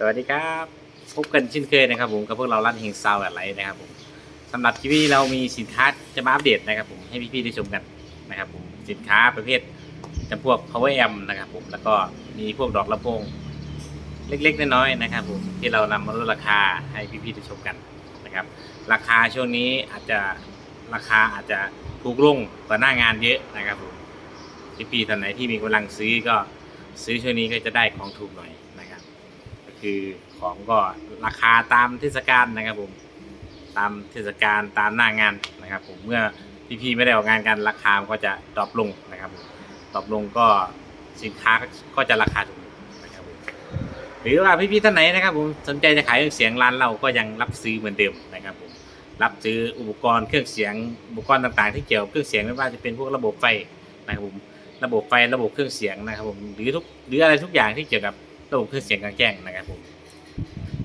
สวัสดีครับพบกันเช่นเคยนะครับ ผมกับพวกเราร้านเฮงซาวอะไรนะครับผมสำหรับคลิปนี้เรามีสินค้าจะมาอัปเดตนะครับ ผมให้พี่ๆได้ชมกันนะครับผมสินค้าประเภทจำพวก power amp นะครับผมแล้วก็มีพวกดอกลำโพงเล็กๆน้อยๆนะครับ ผมที่เรานำมาลดราคาให้พี่ๆได้ชมกันนะครับ ราคาช่วงนี้อาจจะราคาอาจจะถูกลงกว่าหน้างานเยอะนะครับผมพี่ๆท่านไหนที่มีกำลังซื้อก็ซื้อช่วงนี้ก็จะได้ของถูกหน่อย คือของก็ราคาตามเทศกาลนะครับผมตามเทศกาลตามหน้างานนะครับ ผมเมื่อพี่ๆไม่ได้ออกงานกันราคามันก็จะดรอปลงนะครับผมดรอปลงก็สินค้าก็จะราคาถูกนะครับผมหรือว่าพี่ๆท่านไหนนะครับผมสนใจจะขายเครื่องเสียงร้านเราก็ยังรับซื้อเหมือนเดิมนะครับผมรับซื้ออุปกรณ์เครื่องเสียงอุปกรณ์ต่างๆ ที่เกี่ยวกับเครื่องเสียงไม่ว่าจะเป็นพวกระบบไฟนะครับผมระบบไฟระบบเครื่องเสียงนะครับผมหรือทุกหรืออะไรทุกอย่างที่เกี่ยวกับ ระบบเครื่องเสียงกลางแจ้งนะครับผม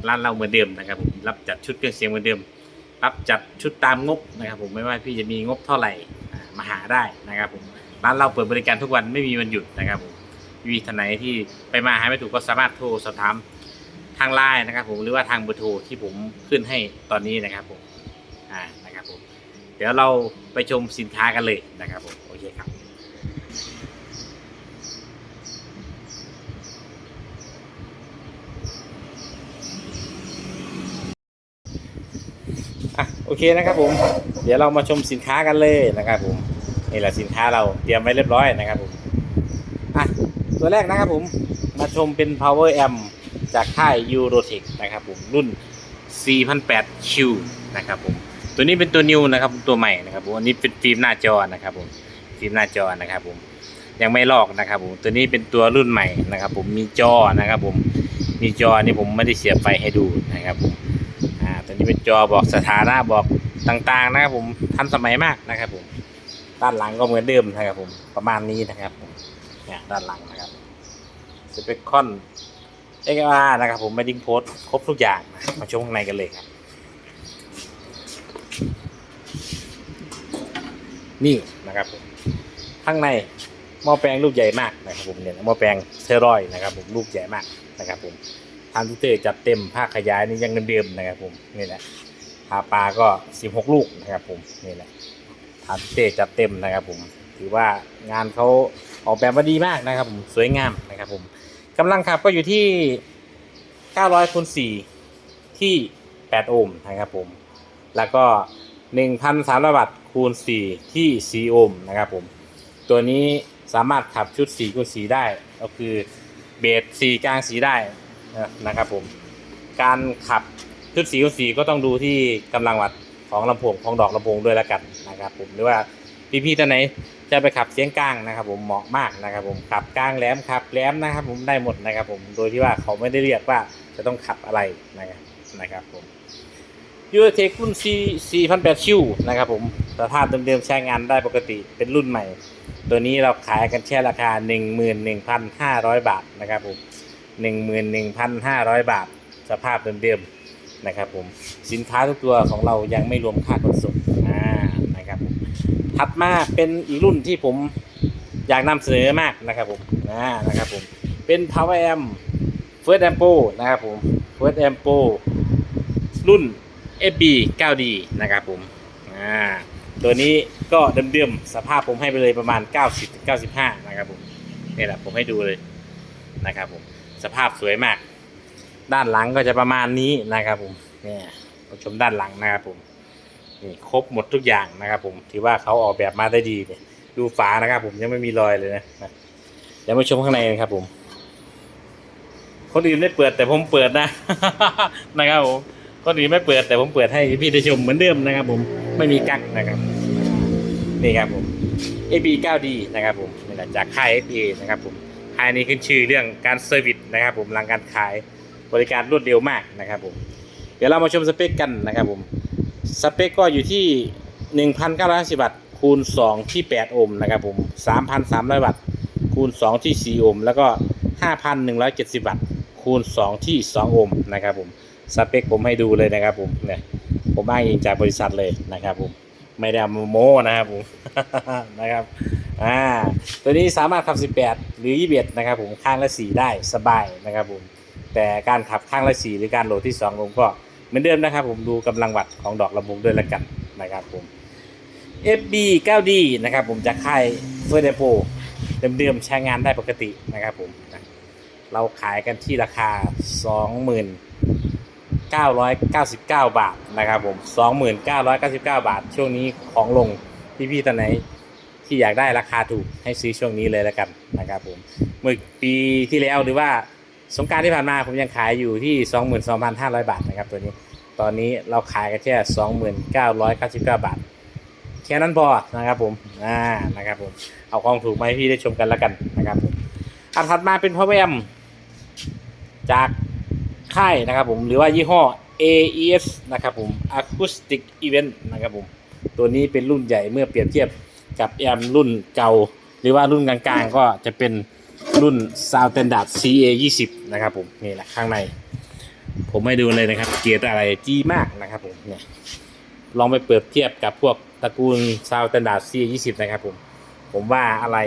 ร้านเราเหมือนเดิมนะครับผมรับจัดชุดเครื่องเสียงเหมือนเดิม รับจัดชุดตามงบนะครับ ผมไม่ว่าพี่จะมีงบเท่าไหร่มาหาได้นะครับผมร้านเราเปิดบริการทุกวันไม่มีวันหยุดนะครับผมพี่ท่านไหนที่ไปมาหาไม่ถูกก็สามารถโทรสอบถามทางไลน์นะครับ ผมหรือว่าทางเบอร์โทรที่ผมขึ้นให้ตอนนี้นะครับผมอ่านะครับผมเดี๋ยวเราไปชมสินค้ากันเลยนะครับผมโอเคครับ อะโอ เคนะครับผม เดี๋ยวเรามาชมสินค้ากันเลยนะครับผมนี่แหละสินค้าเราเตรียมไว้เรียบร้อยนะครับผมอะตัวแรกนะครับผมมาชมเป็น power amp จากค่าย Eurotech นะครับผมรุ่น 4008Q นะครับผมตัวนี้เป็นตัวนิวนะครับตัวใหม่นะครับผมอันนี้เป็นฟิล์มหน้าจอนะครับผมฟิล์มหน้าจอนะครับผมยังไม่ลอกนะครับผมตัวนี้เป็นตัวรุ่นใหม่นะครับผมมีจอนะครับผมมีจอนี่ผมไม่ได้เสียบไฟให้ดูนะครับผม เป็นจอบอกสถานะบอกต่างๆนะครับผมทันสมัยมากนะครับผมด้านหลังก็เหมือนเดิมนะครับผมประมาณนี้นะครับผมเนี่ยด้านหลังนะครับสเปคคอนเอ็กอาร์นะครับผมไม่ดิ้งโพสครบทุกอย่างมาชมข้างในกันเลยครับนี่นะครับผมข้างในหม้อแปลงลูกใหญ่มากนะครับผมเนี่ยหม้อแปลงเทอรอยด์นะครับผมลูกใหญ่มากนะครับผม ทานทิเตอร์จัดเต็มภาคขยายนี่ยังเดิมๆนะครับผมนี่แหละหาปลาก็ 16 ลูกนะครับผมนี่แหละทานทิเตอร์จัดเต็มนะครับผมถือว่างานเขาออกแบบมาดีมากนะครับผมสวยงามนะครับผมกำลังขับก็อยู่ที่ 900คูณ4ที่ 8 โอห์มนะครับผมแล้วก็ 1,300วัตต์คูณ 4 ที่ 4 โอห์มนะครับผมตัวนี้สามารถขับชุด4คูณ4ได้ ก็คือเบส4กลางสีได้ นะครับผม การขับชุดสีกสีก็ต้องดูที่กำลังวัดของลำโพงของดอกลำโพงด้วยแล้วกันนะครับ ผมหรือว่าพี่ๆท่านไหนจะไปขับเสียงกลางนะครับ ผมเหมาะมากนะครับ ผมขับกลางแหลมขับแหลมนะครับ ผมได้หมดนะครับ ผมโดยที่ว่าเขาไม่ได้เรียกว่าจะต้องขับอะไรนะครับนะครับผมยูเทครุ่น C 4008ชิวนะครับผมสภาพเดิมๆใช้งานได้ปกติเป็นรุ่นใหม่ ตัวนี้เราขายกันแค่ราคา 11,500 บาทนะครับผม 11,500 บาท สภาพเดิมๆนะครับผมสินค้าทุกตัวของเรายังไม่รวมค่าขนส่งอ่านะครับผมถัดมาเป็นอีกรุ่นที่ผมอยากนำเสนอมากนะครับผมนะนะครับผมเป็น Power Amp First Amp Pro นะครับผม First Amp Pro รุ่น FB 9D นะครับผมอ่าตัวนี้ก็เดิมๆสภาพผมให้ไปเลยประมาณ 90-95 นะครับผมนี่แหละผมให้ดูเลยนะครับผม สภาพสวยมาก ด้านหลังก็จะประมาณนี้นะครับผมเนี่ยผู้ชมด้านหลังนะครับผมนี่ครบหมดทุกอย่างนะครับ ผมถือว่าเขาออกแบบมาได้ดีเนี่ยดูฝานะครับ ผมยังไม่มีรอยเลยนะเดี๋ยวมาชมข้างในกันครับ ผม คนอื่นไม่เปิดแต่ผมเปิดนะ นะครับผมคนอื่นไม่เปิดแต่ผมเปิดให้พี่ได้ชมเหมือนเดิมนะครับ ผมไม่มีกั๊กนะครับ นี่ครับผม AB 9D นะครับผมนี่แหละจากค่าย FA นะครับผม ค่ายนี้ขึ้นชื่อเรื่องการเซอร์วิสนะครับผมหลังการขายบริการรวดเร็วมากนะครับผมเดี๋ยวเรามาชมสเปคกันนะครับผมสเปคก็อยู่ที่ 1,950วัตต์คูณ 2 ที่ 8 โอห์มนะครับผม 3,300 วัตต์คูณ 2 ที่ 4 โอห์มแล้วก็ 5,170 วัตต์คูณ 2 ที่ 2 โอห์มนะครับผมสเปคผมให้ดูเลยนะครับผมเนี่ยผมอ้างอิงจากบริษัทเลยนะครับผมไม่ได้มาโม้นะครับผมนะครับ อ่า ตัวนี้สามารถขับ 18 หรือ 21 นะครับผม ข้างละ 4 ได้สบายนะครับผม แต่การขับข้างละสี่หรือการโหลดที่สองผมก็เหมือนเดิมนะครับผมดูกำลังวัตของดอกลำโพงด้วยแล้วกันนะครับผม FB 9D นะครับผมจากค่ายเฟอร์เดโปเดิมๆใช้งานได้ปกตินะครับผมเราขายกันที่ราคา 2999 บาทนะครับผม 2999 บาท ช่วงนี้ของลงพี่ๆท่านไหน ที่อยากได้ราคาถูกให้ซื้อช่วงนี้เลยแล้วกันนะครับผมเมื่อปีที่แล้วหรือว่าสงการที่ผ่านมาผมยังขายอยู่ที่ 22,500 บาทนะครับตัวนี้ ตอนนี้เราขายกันแค่2999 บาท แค่นั้นพอนะครับผมอ่านะครับผมเอาของถูกมาให้พี่ได้ชมกันแล้วกันนะครับผมอันถัดมาเป็น power amp จากค่ายนะครับผมหรือว่ายี่ห้อ AES นะครับผม Acoustic Event นะครับผมตัวนี้เป็นรุ่นใหญ่เมื่อเปรียบเทียบ กับแอมรุ่นเก่า หรือว่ารุ่นกลางๆ ก็จะเป็นรุ่น Sound Standard CA 20นะครับผมนี่แหละข้างใน ผมให้ดูเลยนะครับ เกียร์อะไรจีมากนะครับผมเนี่ยลองไปเปรียบเทียบกับพวกตระกูล Sound Standard CA 20นะครับผมผมว่าอะไร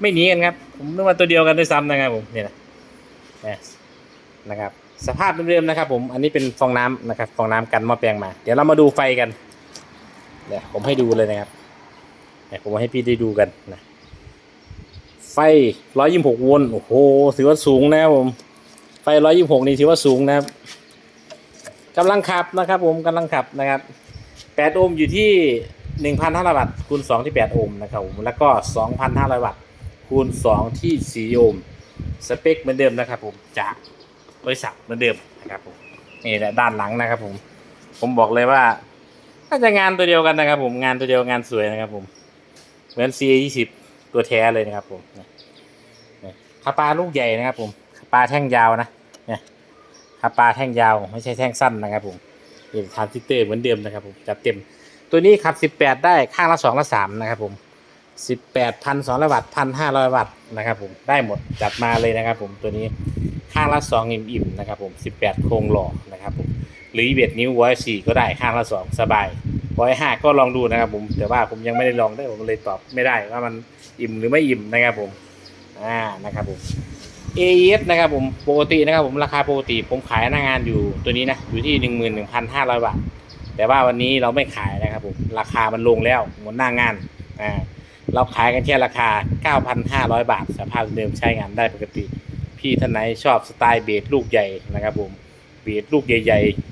ไม่หนีกันครับ ผมนึกว่าตัวเดียวกันด้วยซ้ำนะครับผมเนี่ยนะเนี่ยนะครับสภาพเดิมๆนะครับ ผมอันนี้เป็นฟองน้ำนะครับฟองน้ำกันหม้อแปลงมา เดี๋ยวเรามาดูไฟกันเดี๋ยวผมให้ดูเลยนะครับ เดี๋ยวผมให้พี่ได้ดูกันนะไฟ126โวลต์โอ้โหถือว่าสูงนะครับผม ไฟ126นี่ถือว่าสูงนะครับกำลังขับนะครับ ผมกำลังขับนะครับ8โอห์มอยู่ที่1,500วัตต์คูณ2ที่8โอห์มนะครับผมแล้วก็2,500วัตต์คูณ2ที่4โอห์มสเปคเหมือนเดิมนะครับผมจากบริษัทเหมือนเดิมนะครับผมนี่แหละด้านหลังนะครับผม ผมบอกเลยว่าน่าจะงานตัวเดียวกันนะครับผมงานตัวเดียวงานสวยนะครับผม เหมือน CA 20ตัวแท้เลยนะครับผมคาปาลูกใหญ่นะครับผมคาปาแท่งยาวนะเนี่ยคาปาแท่งยาวไม่ใช่แท่งสั้นนะครับผมนี่ทานซิเตอร์เหมือนเดิมนะครับผมจัดเต็ม ตัวนี้ขับ18ได้ข้างละ2ละ3นะครับผม18พันสองร้อยวัตต์พันห้าร้อยวัตต์นะครับผมได้หมดจัดมาเลยนะครับผมตัวนี้ข้างละสองอิ่มๆนะครับผม18โครงหล่อนะครับผมหรือเบ็ดนิ้วไว้สี่ก็ได้ข้างละสองสบาย ไว้ห้าก็ลองดูนะครับผมแต่ว่าผมยังไม่ได้ลองได้ผมเลยตอบไม่ได้ว่ามันอิ่มหรือไม่อิ่มนะครับผมอ่านะครับผม AES นะครับผมปกตินะครับผมราคาปกติ ผมขายหน้างานอยู่ตัวนี้นะอยู่ที่หนึ่งหมื่นหนึ่งพันห้าร้อยบาทแต่ว่าวันนี้เราไม่ขายนะครับผมราคามันลงแล้วหมดหน้างานอ่าเราขายกันแค่ราคา 9,500 บาท สภาพเดิมใช้งานได้ปกติ พี่ท่านไหนชอบสไตล์เบสลูกใหญ่นะครับผม เบสลูกใหญ่ ๆ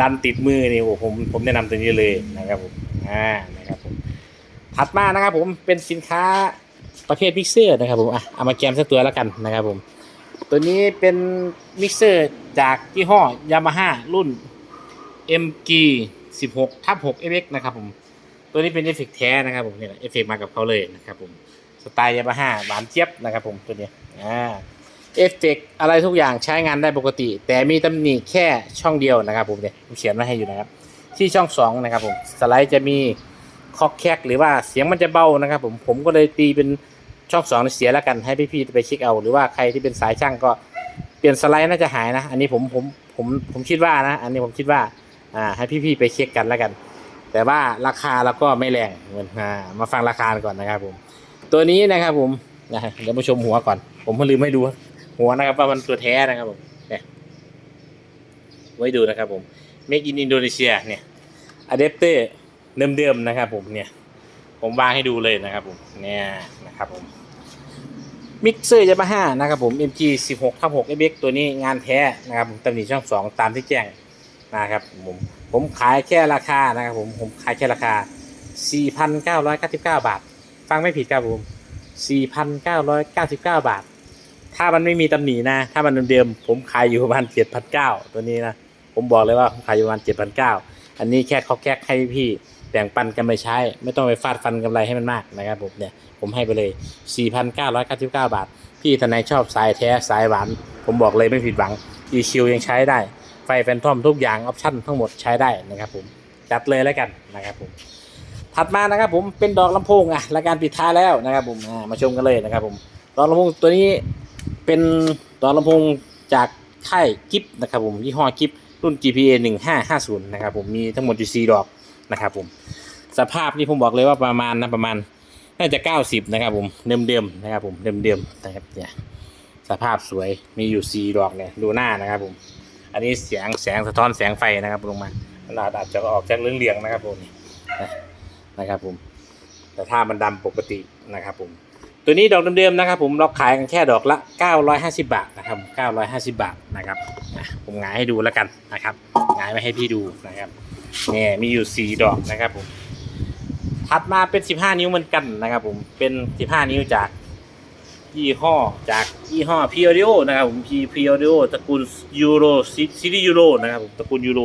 ดันติดมือนี่โอ้ผมผมแนะนำตัวนี้เลยนะครับผมอ่านะครับผมถัดมานะครับผมเป็นสินค้าประเภทมิกเซอร์นะครับผมอะเอามาแกมสักตัวแล้วกันนะครับผม ตัวนี้เป็นมิกเซอร์จากยี่ห้อยามาฮ่ารุ่น MG 16ทับ6 FX นะครับผม ตัวนี้เป็นเอฟเฟกต์แท้นะครับผมเนี่ยเอฟเฟกต์มากับเขาเลยนะครับผม สไตล์ยามาฮ่าหวานเจี๊ยบนะครับผมตัวนี้อ่า เอฟเฟกต์อะไรทุกอย่างใช้งานได้ปกติ แต่มีตำหนิแค่ช่องเดียวนะครับผมเนี่ยผมเขียนไว้ให้อยู่นะครับ ที่ช่องสองนะครับผม สไลด์จะมีคอกแคกหรือว่าเสียงมันจะเบานะครับผมผมก็เลยตีเป็นช่องสองเสียแล้วกันให้พี่ๆไปเช็คเอาหรือว่าใครที่เป็นสายช่างก็เปลี่ยนสไลด์น่าจะหายนะ อันนี้ผมผมผมผมคิดว่านะ อันนี้ผมคิดว่าอ่าให้พี่ๆไปเช็คกันแล้วกัน แต่ว่าราคาเราก็ไม่แรงเหมือนอ่ามาฟังราคาก่อนนะครับผม ตัวนี้นะครับผมเดี๋ยวมาชมหัวก่อน ผมเพิ่งลืมให้ดู หัวนะครับว่ามันตัวแท้นะครับผมเนี่ยไว้ดูนะครับผม Make in Indonesia เนี่ยอะแดปเตอร์เดิมๆนะครับผมเนี่ย ผมวางให้ดูเลยนะครับผมเนี่ยนะครับผมมิกเซอร์ยามาฮ่านะครับผม MG 16ทับ6 FX ตัวนี้งานแท้นะครับผมตำหนิช่อง 2 ตามที่แจ้งนะครับผมผมขายแค่ราคานะครับผมผมขายแค่ราคา 4,999 บาท ฟังไม่ผิดครับผม 4,999 บาท ถ้ามันไม่มีตำหนินะ ถ้ามันเดิมๆผมขายอยู่ประมาณ7,900ตัวนี้นะ ผมบอกเลยว่าผมขายอยู่ประมาณ7,900อันนี้แค่เขาแก๊กให้พี่แบ่งปันกันไปใช้ ไม่ต้องไปฟาดฟันกำไรให้มันมากนะครับผมเนี่ยผมให้ไปเลย 4,999 บาท พี่ทนายชอบสายแท้สายหวาน ผมบอกเลยไม่ผิดหวัง EQ ยังใช้ได้ ไฟแฟนทอมทุกอย่างออปชั่นทั้งหมดใช้ได้นะครับผมจัดเลยแล้วกันนะครับผมถัดมานะครับผมเป็นดอกลำโพงอะรายการปิดท้ายแล้วนะครับผมมาชมกันเลยนะครับผมดอกลำโพงตัวนี้ เป็นดอกลำโพงจากค่ายกิฟนะครับผมยี่ห้อกิฟรุ่น GPA 1550นะครับผมมีทั้งหมดอยู่ 4 ดอกนะครับผมสภาพนี่ผมบอกเลยว่าประมาณนะประมาณน่าจะ 90 นะครับผมเดิมๆนะครับผมเดิมๆนะครับเนี่ยสภาพสวยมีอยู่สี่ดอกเนี่ยดูหน้านะครับผมอันนี้แสงแสงสะท้อนแสงไฟนะครับลงมาขนาดอาจจะออกจากเหลืองๆนะครับผมนะนะครับผมแต่ถ้ามันดำปกตินะครับผม ตัวนี้ดอกเดิมๆนะครับ ผมเราขายกันแค่ดอกละ 950 บาทนะครับ 950 บาทนะครับผมงายให้ดูแล้วกันนะครับงายไว้ให้พี่ดูนะครับนี่มีอยู่ 4 ดอกนะครับผมถัดมาเป็น 15 นิ้วเหมือนกันนะครับผมเป็น 15 นิ้วจากยี่ห้อจากยี่ห้อพีออดิโอนะครับผมพีพีออดิโอตระกูลยูโรซีรียูโรนะครับผมตระกูลยูโร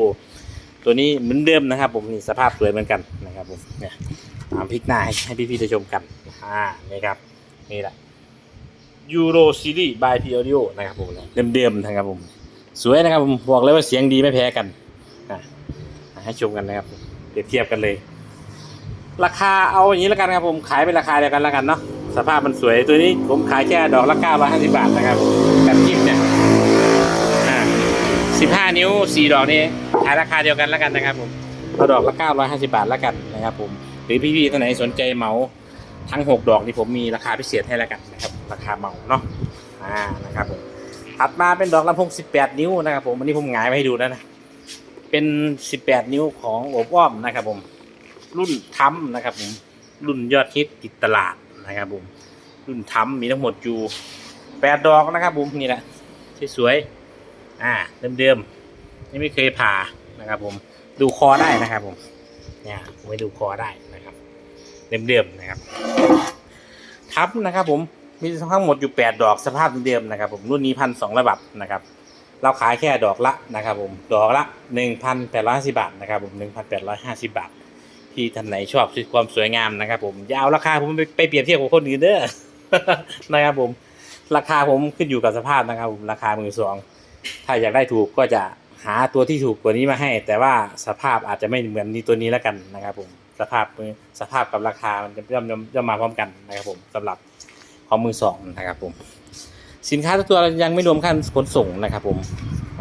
ตัวนี้เหมือนเดิมนะครับ ผมนี่สภาพสวยเหมือนกันนะครับผมเนี่ยตามพลิกหน้าให้ให้พี่ๆได้ชมกันอ่านี่ครับ นี่แหละยูโรซีรีส์บายพีออดิโอนะครับผมเดิมๆนะครับผม สวยนะครับผมบอกเลยว่าเสียงดีไม่แพ้กันให้ชมกันนะครับเปรียบเทียบกันเลย ราคาเอาอย่างนี้แล้วกันครับผมขายเป็นราคาเดียวกันแล้วกันเนาะสภาพมันสวยตัวนี้ผมขายแค่ดอกละ950บาทนะครับแบบจิ้มเนี่ยอ่า15นิ้ว4ดอกนี้ขายราคาเดียวกันแล้วกันนะครับผมเอาดอกละ950บาทแล้วกันนะครับผมหรือพี่ๆท่านไหนสนใจเหมา ทั้ง 6 ดอกนี่ผมมีราคาพิเศษให้แล้วกันนะครับ ราคาเมาเนาะอ่านะครับผมถัดมาเป็นดอกลำโพง18 นิ้วนะครับผมอันนี้ผมหงายไว้ให้ดูแล้วนะเป็น 18 นิ้วของโอบอ้อมนะครับผมรุ่นทัมนะครับผมรุ่นยอดฮิตติดตลาดนะครับผมรุ่นทัมมีทั้งหมดอยู่แปดดอกนะครับผมนี่แหละสวยๆอ่าเดิมๆนี่ไม่เคยผ่านะครับผมดูคอได้นะครับผมเนี่ยผมไปดูคอได้นะครับ เดิมๆนะครับ ทัมนะครับผมมีทั้งหมดอยู่แปดอกสภาพเดิมๆนะครับ ผมรุ่นนี้พันสองร้อยบาทนะครับ เราขายแค่ดอกละนะครับ ผมดอกละหนึ่งพันแปดร้อยสิบาทนะครับ ผมหนึ่งพันแปดร้อยห้าสิบาท ที่ท่านไหนชอบความสวยงามนะครับ ผมอยาวราคาผมไปไปเปรียบเทียบกับคนอื่นเด้อนะครับ ผมราคาผมขึ้นอยู่กับสภาพนะครับ ผมราคามือสองถ้าอยากได้ถูกก็จะหาตัวที่ถูกกว่านี้มาให้ แต่ว่าสภาพอาจจะไม่เหมือนนี้ตัวนี้แล้วกันนะครับผม สภาพมือสภาพกับราคามันจะย่อมย่อมย่อมมาพร้อมกันนะครับผมสำหรับของมือสองนะครับผม สินค้าทุกตัวยังไม่รวมค่าขนส่งนะครับผม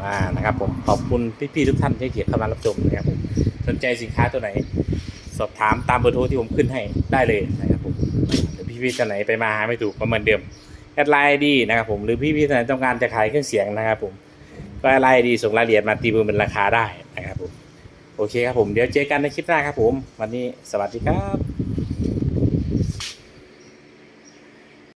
อ่านะครับผมขอบคุณพี่ๆทุกท่านที่เกียรติเข้ามารับชมนะครับผมสนใจสินค้าตัวไหน สอบถามตามเบอร์โทรที่ผมขึ้นให้ได้เลยนะครับผมพี่ๆท่านไหนไปมาหาไม่ถูกก็เหมือนเดิมแอดไลน์ดีนะครับผมหรือพี่ๆท่านไหนต้องการจะขายเครื่องเสียงนะครับผมก็แอดไลน์ดีส่งรายละเอียดมาตีมือเป็นราคาได้ โอเคครับผมเดี๋ยวเจอกันในคลิปหน้าครับผม วันนี้สวัสดีครับ